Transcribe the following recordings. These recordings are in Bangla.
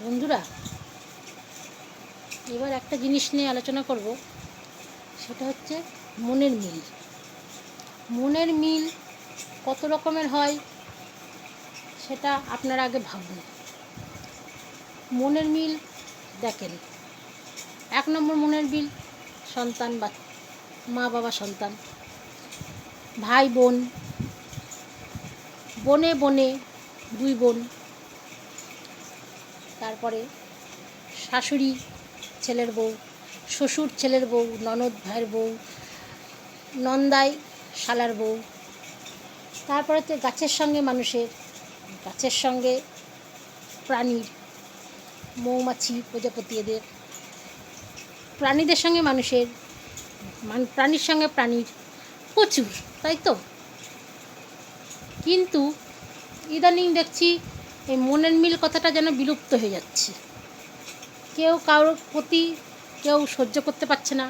বন্ধুরা, এবার একটা জিনিস নিয়ে আলোচনা করব। সেটা হচ্ছে মনের মিল। মনের মিল কত রকমের হয় সেটা আপনারা আগে ভাবুন। মনের মিল দেখেন, এক নম্বর মনের মিল সন্তান বা মা বাবা সন্তান। ভাই বোন, বনে বনে দুই বোন। তারপরে শাশুড়ি ছেলের বউ, শ্বশুর ছেলের বউ, ননদ ভাইয়ের বউ, নন্দাই শালার বউ। তারপরে তো গাছের সঙ্গে মানুষের, গাছের সঙ্গে প্রাণীর, মৌমাছি, প্রজাপতি এদের। প্রাণীদের সঙ্গে মানুষের, মান- প্রাণীর সঙ্গে প্রাণীর প্রচুর, তাই তো? কিন্তু ইদানিং দেখছি এই মনের মিল কথাটা যেন বিলুপ্ত হয়ে যাচ্ছে। কেউ কারোর প্রতি কেউ সহ্য করতে পারছে না।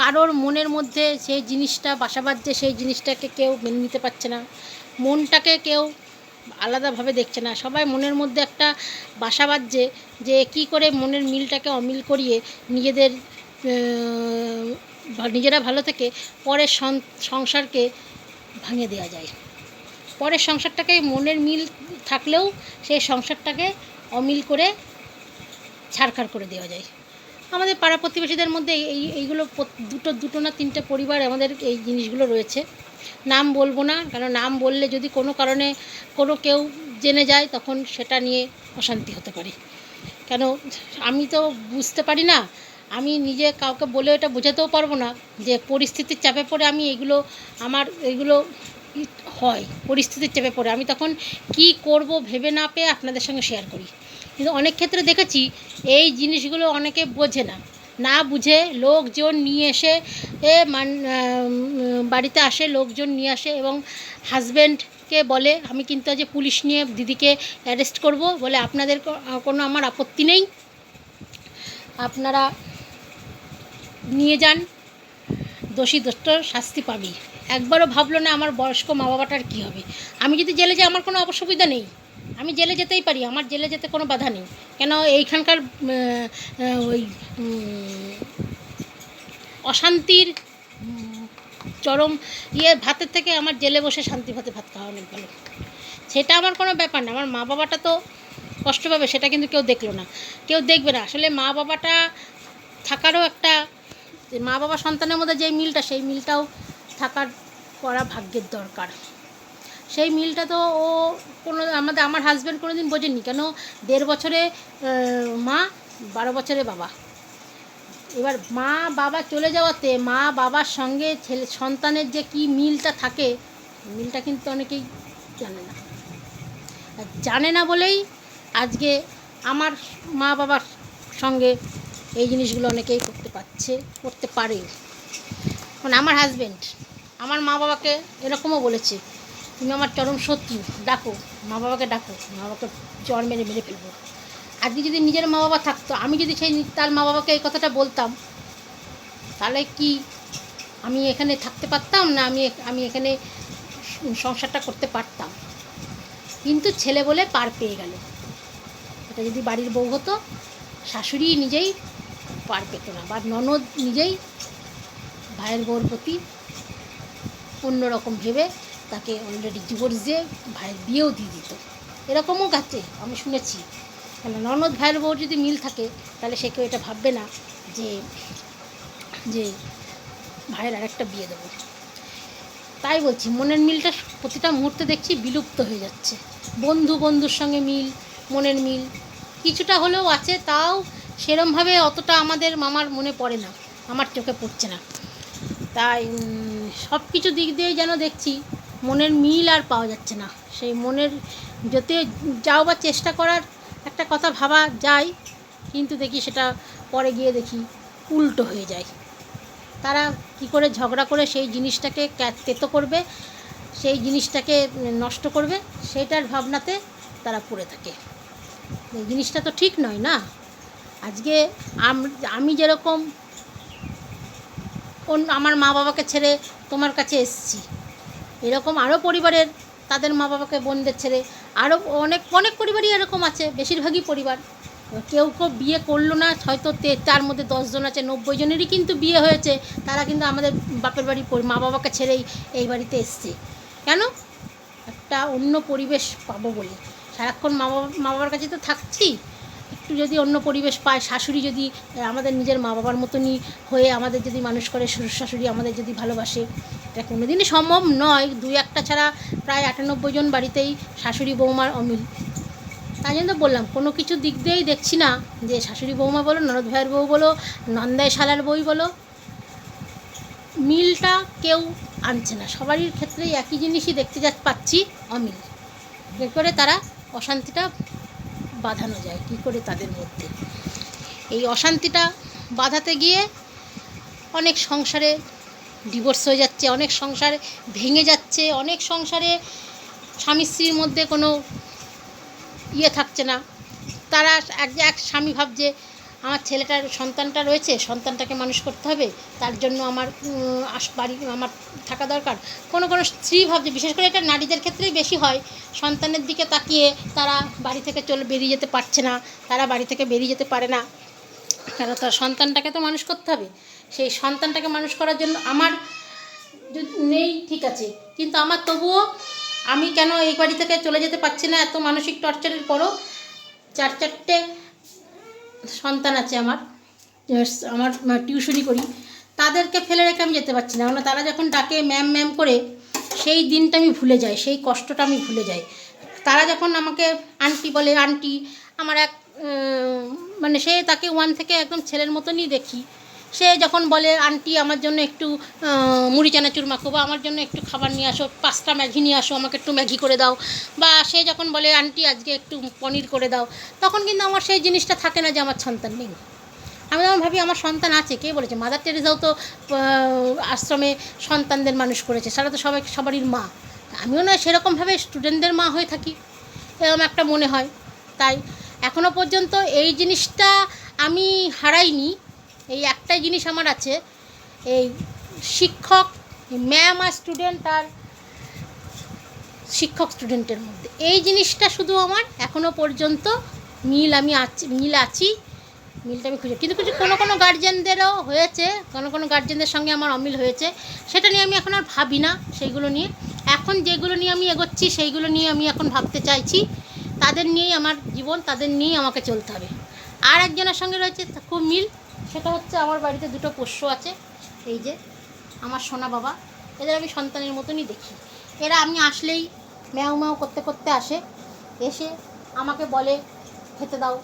কারোর মনের মধ্যে সেই জিনিসটা বাসা বাঁধছে সেই জিনিসটাকে কেউ মেনে নিতে পারছে না। মনটাকে কেউ আলাদাভাবে দেখছে না। সবাই মনের মধ্যে একটা বাসা বাঁধছে যে কি করে মনের মিলটাকে অমিল করিয়ে নিজেদের নিজেরা ভালো থেকে পরের সংসারকে ভাঙে দেওয়া যায়। পরের সংসারটাকে মনের মিল থাকলেও সেই সংসারটাকে অমিল করে ছাড়খাড় করে দেওয়া যায়। আমাদের পাড়া প্রতিবেশীদের মধ্যে এই এইগুলো দুটো দুটো না তিনটে পরিবার আমাদের এই জিনিসগুলো রয়েছে। নাম বলব না, কারণ নাম বললে যদি কোনো কারণে কোনো কেউ জেনে যায়, তখন সেটা নিয়ে অশান্তি হতে পারে। কেন, আমি তো বুঝতে পারি না, আমি নিজে কাউকে বলে এটা বোঝাতেও পারব না যে পরিস্থিতির চাপে পড়ে আমি এগুলো, আমার এগুলো হয়, পরিস্থিতির চেপে পড়ে। আমি তখন কি করব ভেবে না পেয়ে আপনাদের সঙ্গে শেয়ার করি। কিন্তু অনেক ক্ষেত্রে দেখেছি, এই জিনিসগুলো অনেকে বোঝে না। না বুঝে লোকজন নিয়ে এসে, এ মান বাড়িতে আসে, লোকজন নিয়ে আসে এবং হাজব্যান্ডকে বলে, আমি কিন্তু আজ পুলিশ নিয়ে দিদিকে অ্যারেস্ট করব। বলে, আপনাদের কোনো আমার আপত্তি নেই। আপনারা নিয়ে যান। দোষী দোষ্ট শাস্তি পাবি একবারও ভাবলো না আমার বয়স্ক মা বাবাটার কী হবে। আমি যদি জেলে যাই, আমার কোনো অসুবিধা নেই। আমি জেলে যেতেই পারি, আমার জেলে যেতে কোনো বাধা নেই। কেন এইখানকার ওই অশান্তির চরম ইয়ে ভাতের থেকে আমার জেলে বসে শান্তি ভাতে ভাত খাওয়া অনেক ভালো। সেটা আমার কোনো ব্যাপার না। আমার মা বাবাটা তো কষ্ট পাবে, সেটা কিন্তু কেউ দেখল না। কেউ দেখবে না। আসলে মা বাবাটা থাকারও একটা মা বাবা সন্তানের মধ্যে যে মিলটা, সেই মিলটাও থাকার করা ভাগ্যের দরকার। সেই মিলটা তো ও কোনো, আমাদের, আমার হাজব্যান্ড কোনো দিন বোঝেননি। কেন? দেড় বছরে মা, বারো বছরে বাবা। এবার মা, বাবা চলে যাওয়াতে মা, বাবার সঙ্গে ছেলে, সন্তানের যে কি মিলটা থাকে, মিলটা কিন্তু অনেকেই জানে না। জানে না বলেই আজকে আমার মা, বাবার সঙ্গে এই জিনিসগুলো অনেকেই করতে পারছে, করতে পারে মানে আমার হাজব্যান্ড আমার মা বাবাকে এরকমও বলেছে, তুমি আমার চরম শত্রু, ডাকো, মা বাবাকে ডাকো, মা বাবাকে জ্বর মেরে মেরে ফেলব। আজকে যদি নিজের মা বাবা থাকতো, আমি যদি সেই তার মা বাবাকে এই কথাটা বলতাম, তাহলে কি আমি এখানে থাকতে পারতাম না আমি আমি এখানে সংসারটা করতে পারতাম? কিন্তু ছেলে বলে পার পেয়ে গেল। এটা যদি বাড়ির বউ হতো, শাশুড়ি নিজেই পার পেত না, বা ননদ নিজেই ভাইয়ের বউর প্রতি অন্যরকম ভেবে তাকে অলরেডি ডিভোর্স দিয়ে ভাইয়ের বিয়েও দিয়ে দিত। এরকমও গাছে, আমি শুনেছি। কেন ননদ ভাইয়ের বউর যদি মিল থাকে, তাহলে সে কেউ এটা ভাববে না যে যে ভাইয়ের আরেকটা বিয়ে দেবো। তাই বলছি, মনের মিলটা প্রতিটা মুহূর্তে দেখছি বিলুপ্ত হয়ে যাচ্ছে। বন্ধু বন্ধুর সঙ্গে মিল, মনের মিল, কিছুটা হলেও আছে, তাও সেরমভাবে অতটা আমাদের, মামার মনে পড়ে না। আমার চোখে পড়ছে না। তাই সব কিছু দিক দিয়ে যেন দেখছি, মনের মিল আর পাওয়া যাচ্ছে না। সেই মনের যতে যাও বা চেষ্টা করার একটা কথা ভাবা যায়, কিন্তু দেখি সেটা পরে গিয়ে দেখি উল্টো হয়ে যায়। তারা কি করে ঝগড়া করে সেই জিনিসটাকে তেতো করবে, সেই জিনিসটাকে নষ্ট করবে সেইটার ভাবনাতে তারা পড়ে থাকে। জিনিসটা তো ঠিক নয় না? আজকে আমি যেরকম অন্য আমার মা বাবাকে ছেড়ে তোমার কাছে এসেছি। এরকম আরও পরিবারের তাদের মা বাবাকে, বোনদের ছেড়ে আরও অনেক অনেক পরিবারই এরকম আছে, বেশিরভাগই পরিবার। কেউ কেউ বিয়ে করল না, হয়তো তে- তার মধ্যে দশজন আছে, নব্বই জনেরই কিন্তু বিয়ে হয়েছে, তারা কিন্তু আমাদের বাপের বাড়ি মা বাবাকে ছেড়েই এই বাড়িতে এসছে। কেন? একটা অন্য পরিবেশ পাবো বলে। সারাক্ষণ মা বাবা, মা বাবার কাছে তো থাকছি। যদি অন্য পরিবেশ পায়, শাশুড়ি যদি আমাদের নিজের মা বাবার মতনই হয়ে আমাদের যদি মানুষ করে শ্বশুর শাশুড়ি আমাদের যদি ভালোবাসে, এটা কোনোদিনই সম্ভব নয়। দুই একটা ছাড়া প্রায় আটানব্বই জন বাড়িতেই শাশুড়ি বৌমার অমিল। তাই জন্য বললাম, কোনো কিছু দিক দিয়েই দেখছি না যে শাশুড়ি বৌমা বলো, ননদ ভাইয়ের বউ বলো নন্দায় শালার বই বলো। মিলটা কেউ আনছে না। সবারই ক্ষেত্রেই একই জিনিসই দেখতে যা, পাচ্ছি, অমিল। এ করে তারা অশান্তিটা বাঁধানো যায়, কি করে তাদের মধ্যে? এই অশান্তিটা বাঁধাতে গিয়ে অনেক সংসারে ডিভোর্স হয়ে যাচ্ছে, অনেক সংসারে ভেঙে যাচ্ছে, অনেক সংসারে স্বামী স্ত্রীর মধ্যে কোনো ইয়ে থাকছে না। তারা এক এক স্বামী ভাবছে আমার ছেলেটার সন্তানটা রয়েছে, সন্তানটাকে মানুষ করতে হবে, তার জন্য আমার বাড়ি, আমার থাকা দরকার। কোনো কোনো স্ত্রী ভাবছে, বিশেষ করে এটা নারীদের ক্ষেত্রেই বেশি হয়, সন্তানের দিকে তাকিয়ে তারা বাড়ি থেকে চলে, বেরিয়ে যেতে পারছে না, তারা বাড়ি থেকে বেরিয়ে যেতে পারে না। কেন তার সন্তানটাকে তো মানুষ করতে হবে, সেই সন্তানটাকে মানুষ করার জন্য আমার নেই, ঠিক আছে, কিন্তু আমার তবুও আমি কেন এই বাড়ি থেকে চলে যেতে পারছি না, এত মানসিক টর্চারের পরও? চার চারটে সন্তান আছে আমার আমার টিউশনি করি। তাদেরকে ফেলে রেখে আমি যেতে পারছি না কেন তারা যখন ডাকে ম্যাম ম্যাম করে, সেই দিনটা আমি ভুলে যাই, সেই কষ্টটা আমি ভুলে যাই। তারা যখন আমাকে আন্টি বলে, আন্টি, আমার এক মানে সে তাকে ওয়ান থেকে একদম ছেলের মতনই দেখি। সে যখন বলে, আন্টি, আমার জন্য একটু মুড়ি চানাচুর মাখো বা আমার জন্য একটু খাবার নিয়ে আসো, পাঁচটা ম্যাগি নিয়ে আসো, আমাকে একটু ম্যাগি করে দাও। বা সে যখন বলে, আন্টি, আজকে একটু পনির করে দাও, তখন কিন্তু আমার সেই জিনিসটা থাকে না যে আমার সন্তান নেই। আমি যেমন ভাবি, আমার সন্তান আছে, কে বলেছে? মাদার টেরেসাও তো আশ্রমে সন্তানদের মানুষ করেছে, সারা তো সবাই, সবারই মা। আমিও না সেরকমভাবে স্টুডেন্টদের মা হয়ে থাকি, এরকম একটা মনে হয়। তাই এখনও পর্যন্ত এই জিনিসটা আমি হারাইনি। এই একটাই জিনিস আমার আছে, এই শিক্ষক ম্যাম আর স্টুডেন্ট আর শিক্ষক স্টুডেন্টের মধ্যে। এই জিনিসটা শুধু আমার এখনও পর্যন্ত মিল আমি আছি, মিল আছি, মিলটা আমি খুঁজে কিন্তু কিছু কোনো কোনো গার্জেনদেরও হয়েছে, কোনো কোনো গার্জেনদের সঙ্গে আমার অমিল হয়েছে, সেটা নিয়ে আমি এখন আর ভাবি না সেইগুলো নিয়ে। এখন যেগুলো নিয়ে আমি এগোচ্ছি, সেইগুলো নিয়ে আমি এখন ভাবতে চাইছি। তাদের নিয়েই আমার জীবন, তাদের নিয়েই আমাকে চলতে হবে। আর একজনের সঙ্গে রয়েছে খুব মিল। সেটা হচ্ছে আমার বাড়িতে দুটো পোষ্য আছে, এই যে আমার সোনা বাবা। এদের আমি সন্তানের মতনই দেখি। এরা আমি আসলেই ম্যাও ম্যাও করতে করতে আসে, এসে আমাকে বলে, খেতে দাও।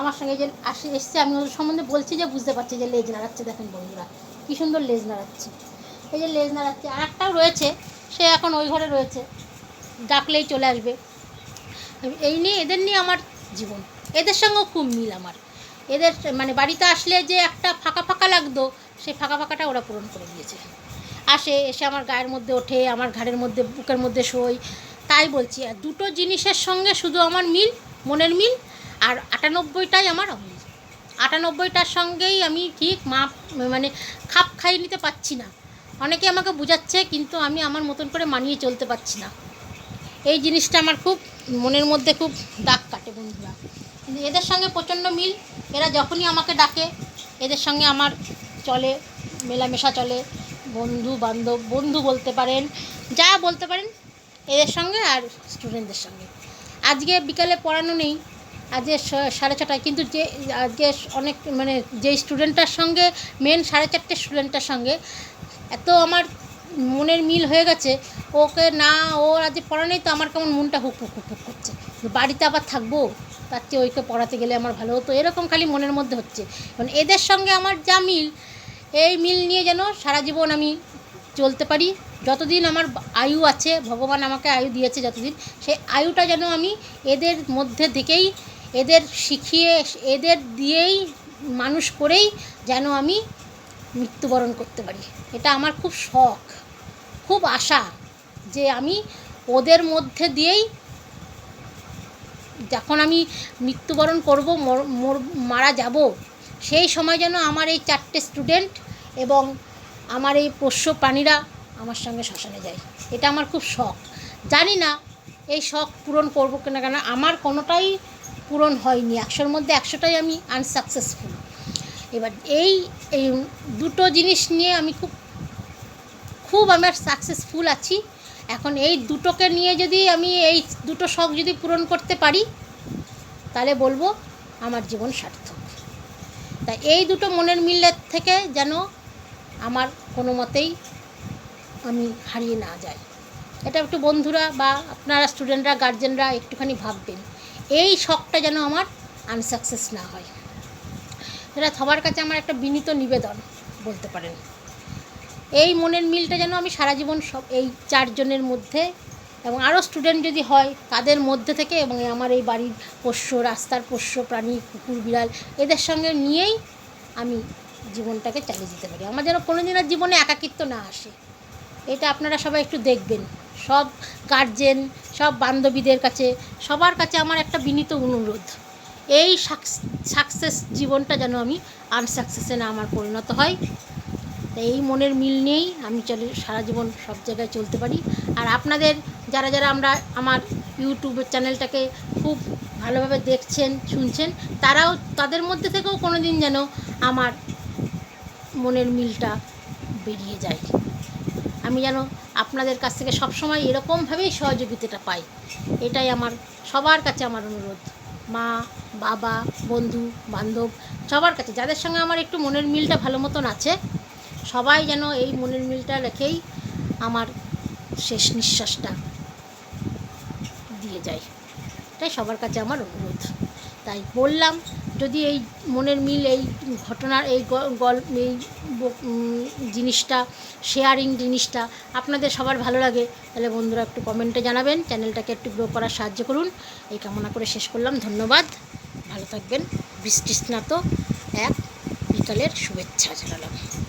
আমার সঙ্গে যে আসে, এসছে, আমি ওদের সম্বন্ধে বলছি যে বুঝতে পারছি যে লেজ নাড়াচ্ছে, দেখেন বন্ধুরা, কী সুন্দর লেজ নাড়াচ্ছে। এই যে লেজ নাড়াচ্ছে, আর একটাও রয়েছে, সে এখন ওই ঘরে রয়েছে, ডাকলেই চলে আসবে। এই নিয়ে, এদের নিয়ে আমার জীবন। এদের সঙ্গেও খুব মিল আমার। এদের মানে বাড়িতে আসলে যে একটা ফাঁকা ফাঁকা লাগতো সেই ফাঁকা ফাঁকাটা ওরা পূরণ করে দিয়েছে। আসে, এসে আমার গায়ের মধ্যে ওঠে, আমার ঘাড়ের মধ্যে, বুকের মধ্যে শোয়। তাই বলছি, আর দুটো জিনিসের সঙ্গে শুধু আমার মিল, মনের মিল, আর আটানব্বইটাই আমার অমিল আটানব্বইটার সঙ্গেই আমি ঠিক মাপ মানে খাপ খাইয়ে নিতে পারছি না। অনেকে আমাকে বোঝাচ্ছে, কিন্তু আমি আমার মতন করে মানিয়ে চলতে পারছি না। এই জিনিসটা আমার খুব মনের মধ্যে খুব দাগ কাটে বন্ধুরা। এদের সঙ্গে প্রচণ্ড মিল এরা যখনই আমাকে ডাকে, এদের সঙ্গে আমার চলে, মেলামেশা চলে। বন্ধু বান্ধব, বন্ধু বলতে পারেন, যা বলতে পারেন, এদের সঙ্গে আর স্টুডেন্টদের সঙ্গে। আজকে বিকালে পড়ানো নেই, আজকে সাড়ে ছটায়, কিন্তু যে, আজকে অনেক মানে যে স্টুডেন্টটার সঙ্গে মেন সাড়ে চারটে স্টুডেন্টটার সঙ্গে, এত আমার মনের মিল হয়ে গেছে, ওকে না ওর আজকে পড়া নেই, তো আমার কেমন মনটা হুক হুক হুক হুক করছে। বাড়িতে আবার থাকব? তার চেয়ে ওইকে পড়াতে গেলে আমার ভালো হতো। এরকম খালি মনের মধ্যে হচ্ছে। কারণ এদের সঙ্গে আমার যা মিল, এই মিল নিয়ে যেন সারা জীবন আমি চলতে পারি। যতদিন আমার আয়ু আছে, ভগবান আমাকে আয়ু দিয়েছে যতদিন, সেই আয়ুটা যেন আমি এদের মধ্যে থেকেই, এদের শিখিয়ে, এদের দিয়েই, মানুষ করেই যেন আমি মৃত্যুবরণ করতে পারি। এটা আমার খুব শখ, খুব আশা যে আমি ওদের মধ্যে দিয়েই যখন আমি মৃত্যুবরণ করব, মর- যাব, সেই সময় যেন আমার এই চারটে স্টুডেন্ট এবং আমার এই পোষ্য প্রাণীরা আমার সঙ্গে শ্মশানে যায়। এটা আমার খুব শখ। জানি না এই শখ পূরণ করব কিনা কেন, আমার কোনোটাই পূরণ হয়নি। একশোর মধ্যে একশোটাই আমি আনসাকসেসফুল এবার এই এই দুটো জিনিস নিয়ে আমি খুব খুব আমার সাকসেসফুল আছি। এখন এই দুটোকে নিয়ে যদি আমি এই দুটো শখ যদি পূরণ করতে পারি, তাহলে বলব আমার জীবন সার্থক। তাই এই দুটো মনের মিলের থেকে যেন আমার কোনো মতেই আমি হারিয়ে না যাই। এটা একটু বন্ধুরা বা আপনারা স্টুডেন্টরা গার্জেনরা একটুখানি ভাববেন। এই শখটা যেন আমার আনসাকসেস না হয়। এটা সবার কাছে আমার একটা বিনীত নিবেদন বলতে পারেন। এই মনের মিলটা যেন আমি সারা জীবন সব এই চারজনের মধ্যে এবং আরও স্টুডেন্ট যদি হয় তাদের মধ্যে থেকে এবং আমার এই বাড়ির পোষ্য, রাস্তার পোষ্য, প্রাণী, কুকুর, বিড়াল এদের সঙ্গে নিয়েই আমি জীবনটাকে চালিয়ে যেতে পারি। আমার যেন কোনো দিনের জীবনে একাকিত্ব না আসে। এটা আপনারা সবাই একটু দেখবেন। সব গার্জেন সব বান্ধবীদের কাছে, সবার কাছে আমার একটা বিনীত অনুরোধ। এই সাকসেস জীবনটা যেন আমি আনসাকসেসে না আমার পরিণত হয়। তাই এই মনের মিল নিয়েই আমি চলে, সারা জীবন সব জায়গায় চলতে পারি। আর আপনাদের যারা যারা আমরা আমার ইউটিউব চ্যানেলটাকে খুব ভালোভাবে দেখছেন, শুনছেন, তারাও তাদের মধ্যে থেকেও কোনো দিন যেন আমার মনের মিলটা বেরিয়ে যায়। আমি যেন আপনাদের কাছ থেকে সবসময় এরকমভাবেই সহযোগিতাটা পাই। এটাই আমার, সবার কাছে আমার অনুরোধ। মা, বাবা, বন্ধু, বান্ধব, সবার কাছে। যাদের সঙ্গে আমার একটু মনের মিলটা ভালো মতন আছে সবাই যেন এই মনের মিলটা রেখেই আমার শেষ নিঃশ্বাসটা দিয়ে যায়। এটাই সবার কাছে আমার অনুরোধ। তাই বললাম, যদি এই মনের মিল, এই ঘটনার, এই গ- গল, এই জিনিসটা শেয়ারিং জিনিসটা আপনাদের সবার ভালো লাগে, তাহলে বন্ধুরা একটু কমেন্টে জানাবেন চ্যানেলটাকে একটু গ্রো করার সাহায্য করুন। এই কামনা করে শেষ করলাম, ধন্যবাদ। ভালো থাকবেন। বৃষ্টি স্নাত এক বিকালের শুভেচ্ছা জানালাম।